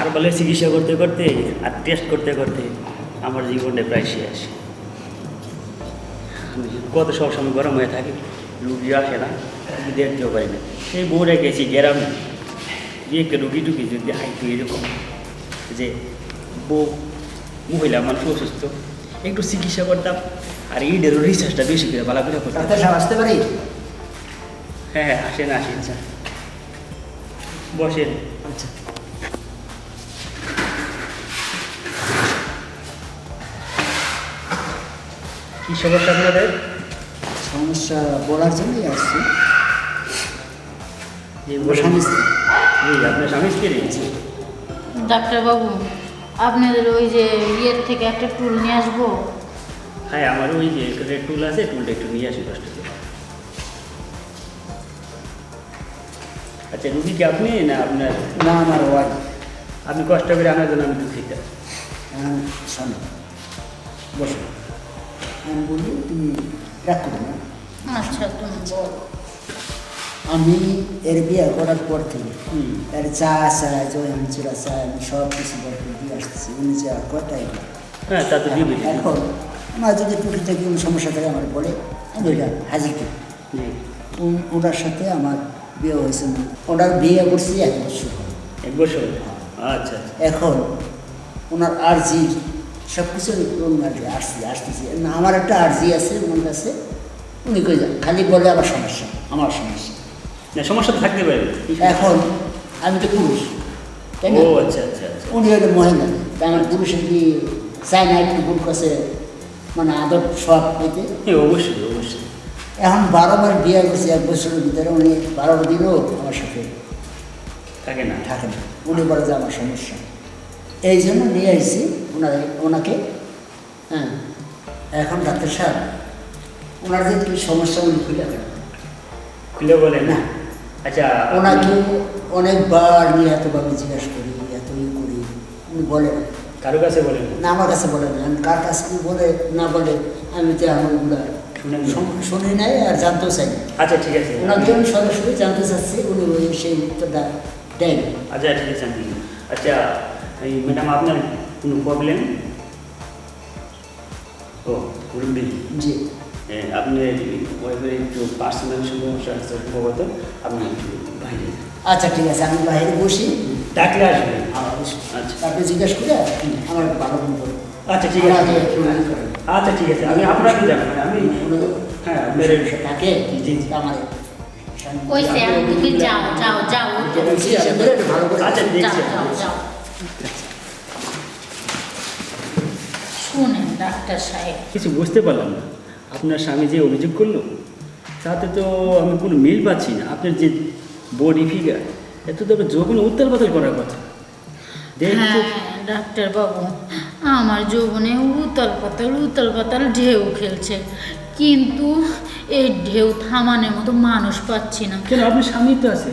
হারবালের চিকিৎসা করতে করতে আর টেস্ট করতে করতে আমার জীবনে প্রায় শেষ। কত সব সময় গরম হয়ে থাকে রুগী আসে না দেখতেও পারি না। সেই বউরে গেছি গ্রামে গিয়ে একটা রুগী টুকি যদি আইতো এরকম যে বউ মহিলা মানুষ অসুস্থ একটু চিকিৎসা করতাম আর এইটারও রিসার্চটা বেশি করে ভালো করে করতাম আসতে পারি? হ্যাঁ হ্যাঁ আসেন আসেন স্যার। বসেন। কী সমস্যা আপনাদের? সমস্যা বলার জন্যই আসছি। স্বামী স্ত্রী। আপনার স্বামী স্ত্রী ডাক্তারবাবু আপনাদের ওই যে ইয়ের থেকে একটা টুল নিয়ে আসব? হ্যাঁ আমার ওই যে রেড টুল আছে টুলটা একটু নিয়ে আসি কষ্ট করে আচ্ছা রুগী কি আপনি না আপনার? না আমার ওয়াইফ আপনি কষ্ট করে আনার জন্য আমি দুঃখিত। স্বামী। বসো আমি বলি তুমি রাগ করো না আচ্ছা তুমি বলো। আমি এর বিয়ে করার পর থেকে হুম। এর চা চায় জয়ন চূড়া চায় আমি সব কিছু গল্প দিয়ে আসতেছি উনি যা কথাই। হ্যাঁ তা তো এখন আমার যদি টুকি থেকে কোনো সমস্যা থাকে আমার বলে। আমি ওইটা হাজির করি। ওনার সাথে আমার বিয়ে হয়েছে। না। ওনার বিয়ে করছি এক বছর। এক বছর? আচ্ছা আচ্ছা। এখন ওনার আর্জি সব কিছু ওনার আসছি আসতেছি। না আমার একটা আর্জি আছে ওনার কাছে উনি কই যান? খালি বলে আমার সমস্যা আমার সমস্যা। না সমস্যা থাকতে পারে। এখন আমি তো পুরুষ তাই না? ও আচ্ছা আচ্ছা আচ্ছা। উনি হলো মহিলা তা আমার পুরুষের কি চাই না একটু গুণ কাছে মানে আদর সব হইতে হ্যাঁ অবশ্যই অবশ্যই। এখন বারো মাস বিয়ে করছে এক বছরের ভিতরে উনি বারো দিনও আমার সাথে থাকে না। থাকে না। উনি বলে যে আমার সমস্যা। এই জন্য নিয়ে আসছি ওনাকে ওনাকে হ্যাঁ। এখন ডাক্তার সাহেব ওনার যে কি সমস্যা উনি খুলে দেন। খুলে বলেন না। আচ্ছা ওনাকে অনেকবার নিয়ে এতভাবে জিজ্ঞাসা করি এত ই করি উনি বলে না কারও কাছে বলেন না? আমার কাছে বলে না। কার কাছে কি বলে না বলে আমি তো ওগুলো শুনেন শুনি নাই আর জানতেও চাই আচ্ছা ঠিক আছে। ওনার জন্য সরাসরি জানতে চাচ্ছি উনি ওই সেই উত্তরটা দেয়। আচ্ছা ঠিক আছে আচ্ছা এই ম্যাডাম আপনার কোনো প্রবলেম ও মুরব্বী জি। আপনার ওয়াইফের একটু পার্সোনাল সমস্যা আছে সম্ভবত আপনি একটু বাইরে। আচ্ছা ঠিক আছে আমি বাইরে বসি। ডাকলে বসি। আচ্ছা। আপনি জিজ্ঞেস করে আমার ভালো আচ্ছা ঠিক আছে। আচ্ছা ঠিক আছে। আমি আপনাকে জানাবেন আমি হ্যাঁ আপনার সমস্যা থাকে? জি, জি। আমার ওই সে তুমি যাও যাও যাও। আচ্ছা দেখছি। যাও যাও। শুনেন ডাক্তার সাহেব। কিছু বুঝতে পারলাম না। আপনার স্বামী যে অভিযোগ করল তাতে তো আমি কোনো মিল পাচ্ছি না। আপনার যে বডি ফিগার এত তো যখন উত্তাল পাতাল করার কথা। হ্যাঁ ডাক্তার বাবু আমার যৌবনে উতল পাতাল উতল পাতাল ঢেউ খেলছে। কিন্তু এই ঢেউ থামানোর মতো মানুষ পাচ্ছি না। কেন? আপনার স্বামী তো আছে।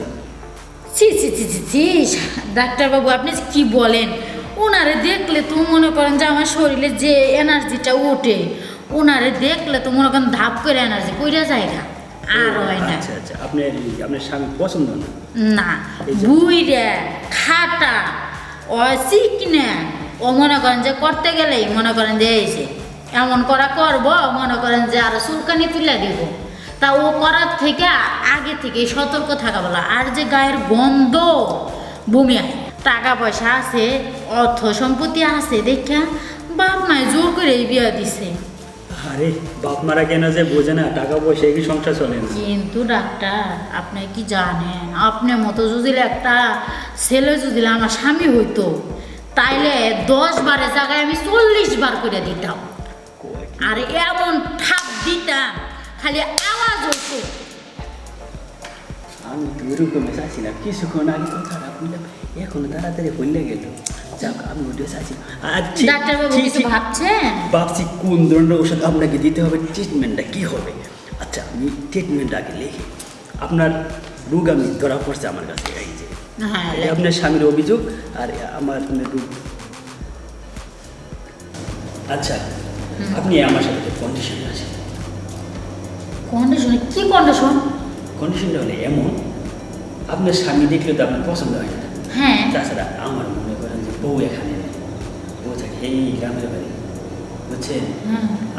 ছি ছি ছি ছি ছি ডাক্তারবাবু আপনি কি বলেন? ওনারে দেখলে তো মনে করেন যে আমার শরীরে যে এনার্জিটা ওঠে ওনারে দেখলে তো মনে করেন ধাপ করে এনার্জি কইরা যায় না আর হয় না। আচ্ছা আচ্ছা আপনার আপনার স্বামী পছন্দ না? না এই বুইরে খাটা ও চিকনে ও মনে করেন যে করতে গেলেই মনে করেন যে এসে এমন করা করব মনে করেন যে আরও চুলকানি তুলে দিব। তা ও করার থেকে আগে থেকে সতর্ক থাকা বলা আর যে গায়ের গন্ধ বমি হয় টাকা পয়সা আছে অর্থ সম্পত্তি আছে দেখা বাপ মায় জোর করে এই বিয়া দিছে। আরে বাপ মারা কেন যে বোঝে না টাকা পয়সা কি সংসার চলে? না কিন্তু ডাক্তার আপনি কি জানেন? আপনার মতো যদি একটা ছেলে যদি আমার স্বামী হইতো তাইলে দশ বারের জায়গায় আমি চল্লিশ বার করে দিতাম। আর এমন ঠাপ দিতাম খালি আওয়াজ হতো আমি তো ওরকমই চাইছি না কিছুক্ষণ আগে কথা বললাম এখন তাড়াতাড়ি বললে গেল। যাক আমি ওটা ঠিক- ডাক্তারবাবু কিছু ভাবছেন? ভাবছি কোন ধরনের ওষুধ আপনাকে দিতে হবে ট্রিটমেন্টটা কী হবে? আচ্ছা আমি ট্রিটমেন্ট আগে লিখি। আপনার রোগ আমি ধরা পড়ছে আমার কাছে এই যে। হ্যাঁ আপনার স্বামীর অভিযোগ আর আমার রোগ। আচ্ছা আপনি আমার সাথে কন্ডিশন আছে। কন্ডিশন কি কন্ডিশন কন্ডিশনটা হলে এমন আপনার স্বামী দেখলে তো আপনার পছন্দ হয় না। হ্যাঁ। তাছাড়া আমার মনে করেন যে বউ এখানে নেই। বউ থাকে এই গ্রামের বাড়ি বুঝছেন?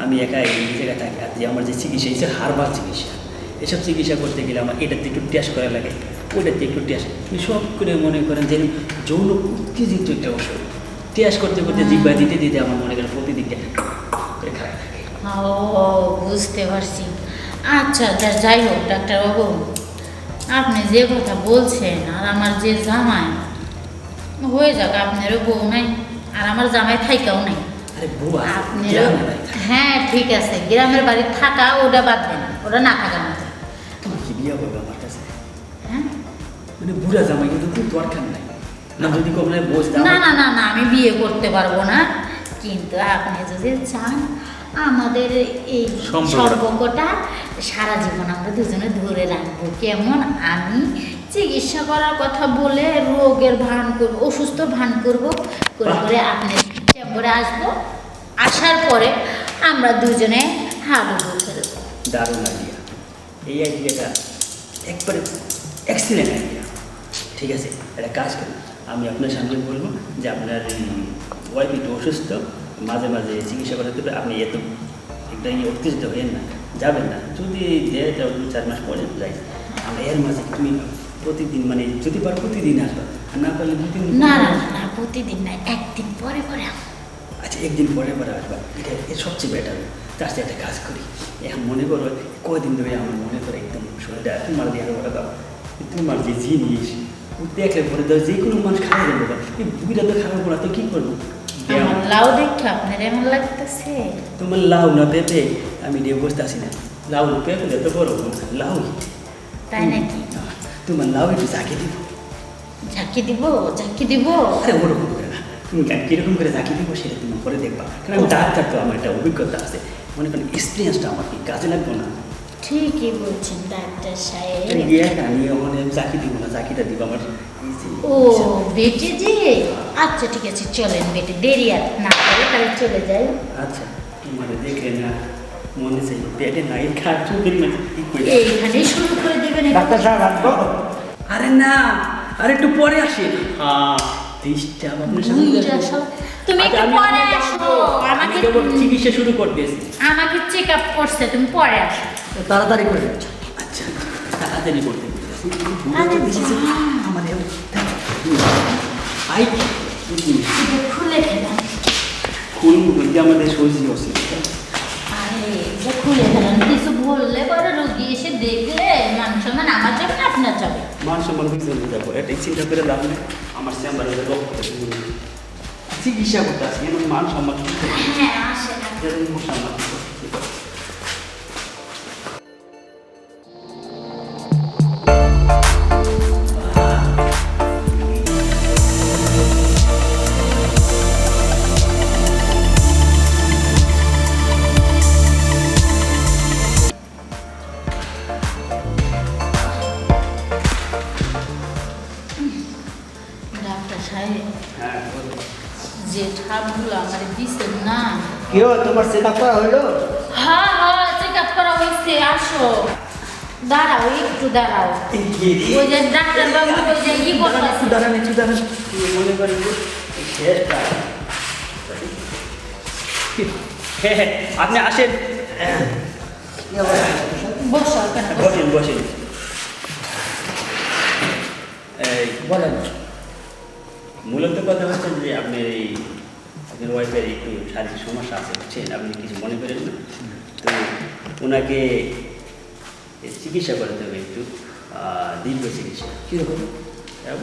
আমি একা এই জায়গায় থাকি আর যে আমার যে চিকিৎসা হচ্ছে হারবার চিকিৎসা এসব চিকিৎসা করতে গেলে আমার এটাতে একটু টেস্ট করা লাগে ওটাতে একটু টেস্ট সব করে মনে করেন যে যৌন উত্তেজিত একটা ওষুধ টেস্ট করতে করতে জিব্বা দিতে দিতে আমার মনে করেন প্রতিদিন করে খারাপ থাকে। ও বুঝতে পারছি। আচ্ছা যা যাই হোক ডাক্তারবাবু আপনি যে কথা বলছেন আর আমার যে জামাই হয়ে যাক আপনারও বউ নাই আর আমার জামাই থাইকাও নাই। আপনারও। হ্যাঁ ঠিক আছে গ্রামের বাড়ি থাকা ওটা বাদ দেন ওটা না থাকার মতো। বিয়ে হবে আমার কাছে হ্যাঁ? মানে বুড়া জামাই কিন্তু খুব দরকার নাই। না যদি না না না না আমি বিয়ে করতে পারব না। কিন্তু আপনি যদি চান আমাদের এই সম্পর্কটা। সারা জীবন আমরা দুজনে ধরে রাখব। কেমন? আমি চিকিৎসা করার কথা বলে রোগের ভান করব অসুস্থ ভান করব করে করে আপনি চেম্বরে আসব। আসার পরে আমরা দুজনে হাবু করে দারুণ আইডিয়া এই আইডিয়াটা একবারে এক্সিলেন্ট আইডিয়া ঠিক আছে? একটা কাজ করুন। আমি আপনার সামনে বলব যে আপনার ওয়াইফ একটু অসুস্থ মাঝে মাঝে চিকিৎসা করাতে হবে আপনি এত একটা ইয়ে উত্তেজিত হয়েন না যাবেন না। যদি দেয় তাও দু চার মাস পরে যাই। আমরা এর মাঝে তুমি প্রতিদিন মানে যদি পারো প্রতিদিন আসবা আর না পারলে দুদিন না না না, প্রতিদিন না একদিন পরে পরে আসব। আচ্ছা একদিন পরে পরে আসবা। এটা সবচেয়ে বেটার তার সাথে একটা কাজ করি। এখন মনে করো কয়দিন ধরে আমার মনে করে একদম শরীরটা তোমার দিয়ে বলে দাও তোমার যে জিনিস। দেখলে পরে দাও যে কোনো মানুষ খারাপ যাবে এই বুড়িটা তো খারাপ করা তো কী করব? আমার লাউ দেখে আপনার এমন লাগতেছে? তোমার লাউ না পেঁপে আমি দিয়ে বসতে আসি না। লাউ পেঁপে যত বড় লাউ। তাই নাকি? তোমার লাউ একটু চাকি দিব। ঝাঁকি দিব? ঝাঁকি দিব? আরে ওরকম করে না। তুমি কীরকম করে চাকি দিব সেটা তুমি পরে দেখবা। কারণ আমি ডাক্তার তো আমার একটা অভিজ্ঞতা আছে। মনে করেন এক্সপিরিয়েন্সটা আমার কি কাজে লাগবে না? ঠিকই বলছেন ডাক্তার সাহেব। গিয়ে আমি ওখানে চাকরি দিব না চাকরিটা দিব আমার। ও বেটে যে? আচ্ছা ঠিক আছে চলেন বেটে। দেরি আর না করে তাহলে চলে যাই। আচ্ছা তোমার দেখলে না মনে চাই পেটে নাই খা চোখের মাঝে কি এইখানেই শুরু করে দেবেন ডাক্তার সাহেব আসব? আরে না আরে একটু পরে আসি। হ্যাঁ। ডিস্টার্ব আপনার সামনে তুমি আচ্ছা, একটু পরে আসো। আমাকে কেবল চিকিৎসা শুরু করতেছি আমাকে চেক আপ করছে তুমি পরে আসো। তাড়াতাড়ি করে আচ্ছা তাড়াতাড়ি করতে। বলতেছি। আরে দিয়েছে, যা। আমার এও আই এটা খুলে ফেলাম খুন বুঝতে আমাদের সজি আছে আরে এটা খুলে কিছু বললে পরে রোগী এসে দেখলে মান সম্মান আমার যাবে না আপনার যাবে মান সম্মান বুঝতে যাব এটাই চিন্তা করে লাভ নেই আমার চেম্বারে রোগ চিকিৎসা করতে আসি মান সম্মান হ্যাঁ আসে সম্মান যে ঠাপগুলো আমার দিচ্ছেন না। কি তোমার চেক আপ করা হইল হ্যাঁ হ্যাঁ চেক আপ করা হয়েছে আসো। দাঁড়াও একটু দাঁড়াও। ওই যে ডাক্তার বাবু ওই যে ই একটু দাঁড়ান, একটু দাঁড়ান। মনে হ্যাঁ, আপনি আসেন। বসেন বসেন। এই বলেন মূলত কথা হচ্ছে যে আপনি এই আপনার ওয়াইফের একটু শারীরিক সমস্যা আছে বুঝছেন? আপনি কিছু মনে করেন না? তো ওনাকে চিকিৎসা করাতে হবে একটু দীর্ঘ চিকিৎসা। কীরকম?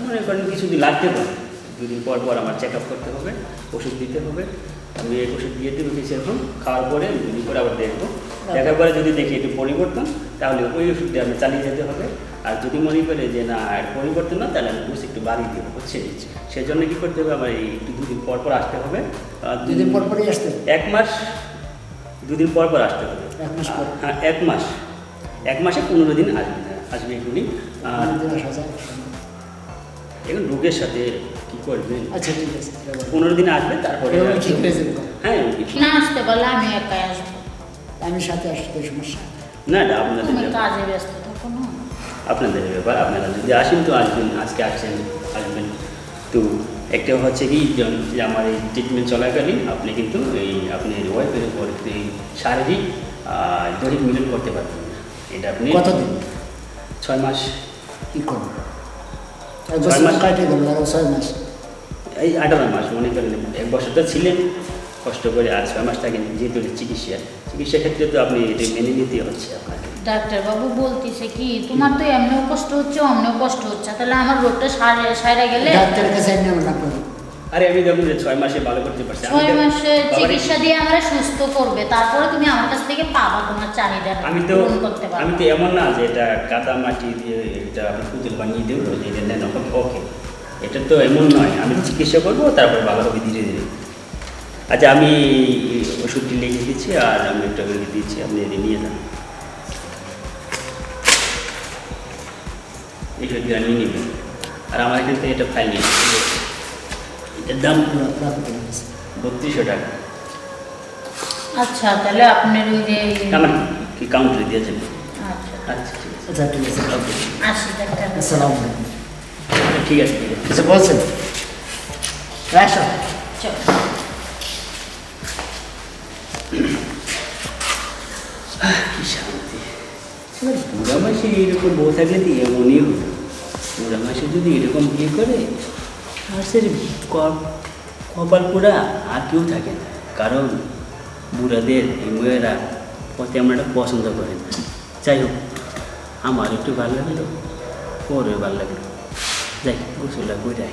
মনে করেন কিছুদিন লাগতে পারে। দুদিন পর পর আমার চেক আপ করতে হবে ওষুধ দিতে হবে। আমি এই ওষুধ দিয়ে দেবো কিছু এখন খাওয়ার পরে দুদিন পরে আবার দেখব। দেখার পরে যদি দেখি একটু পরিবর্তন তাহলে ওই ওষুধটা আমি চালিয়ে যেতে হবে। আর যদি মনে করে যে না আর পরিবর্তন না তাহলে আমি ডোজ একটু বাড়িয়ে দেবো সেই জন্য কী করতে হবে? আমার এই একটু দুদিন পর পর আসতে হবে। দুদিন পর পরই আসতে হবে। এক মাস দুদিন পর পর আসতে হবে। এক মাস পর। হ্যাঁ এক মাস। এক মাসে পনেরো দিন আসবে আসবে এগুলি আর এখন রোগের সাথে কি করবেন? আচ্ছা ঠিক আছে পনেরো দিন আসবে তারপরে ঠিক হয়ে যাবে হ্যাঁ না আসতে বলে আমি একাই আসব। আমি সাথে আসতে সমস্যা না আপনাদের কাজে ব্যস্ত আপনাদের ব্যাপার আপনারা যদি আসেন তো আসবেন আজকে আসছেন আসবেন। তো একটা হচ্ছে কি আমার এই ট্রিটমেন্ট চলাকালীন আপনি কিন্তু এই আপনি ওয়াইফের উপর এই শারীরিক দৈহিক মিলন করতে পারবেন না। এটা আপনি কতদিন? ছয় মাস। কি করব এক ছয় মাস। কাটে গেল আরও ছয় মাস। এই আঠারো মাস মনে করেন এক বছর তো ছিলেন। কষ্ট করে আর ছয় মাস থাকেন যেহেতু চিকিৎসা। চিকিৎসা ক্ষেত্রে তো আপনি এটা মেনে নিতে হচ্ছে আপনাকে। ডাক্তারবাবু বলতেছে কি তোমার তো এমনিও কষ্ট হচ্ছে অমনিও কষ্ট হচ্ছে। তাহলে আমার রোগটা সারে সারা গেলে? ডাক্তারের কাছে আরে আমি দেখুন যে ছয় মাসে ভালো করতে পারছি। ছয় মাসে চিকিৎসা দিয়ে আমরা সুস্থ করবে। তারপরে তুমি আমার কাছ থেকে পাবা তোমার চাহিদা আমি তো আমি তো এমন না যে এটা কাদা মাটি দিয়ে এটা আমি পুতুল বানিয়ে দেবো যে এটা নেন ওকে। এটা তো এমন নয়। আমি চিকিৎসা করব তারপর ভালো হবে ধীরে ধীরে। আচ্ছা আমি ওষুধটি লিখে দিচ্ছি আর আমি একটা লিখে দিচ্ছি আপনি এটা নিয়ে যান। এই ওষুধটি আপনি নেবেন আর আমার এখান থেকে এটা ফাইল নিয়ে এটার দাম বত্রিশশো টাকা। আচ্ছা তাহলে আপনার ওই যে আমার কি কাউন্টারে দিয়ে যাবে আচ্ছা। আচ্ছা ঠিক আছে। আচ্ছা ঠিক আছে। আসসালামু আলাইকুম। ঠিক আছে ঠিক আছে। বলছেন। রাখো। চল। কি শান্তি এবার বুড়া মাসে এরকম বউ থাকলে তো এমনই হতো। বুড়া মাসে যদি এরকম বিয়ে করে, আর সে কপাল পোড়া আর কেউ থাকে না। কারণ বুড়াদের এই মেয়েরা পথে আমরা পছন্দ করে না। যাই হোক, আমার একটু ভালো লাগল ওরও ভালো লাগল। যাই, গোসলটা করে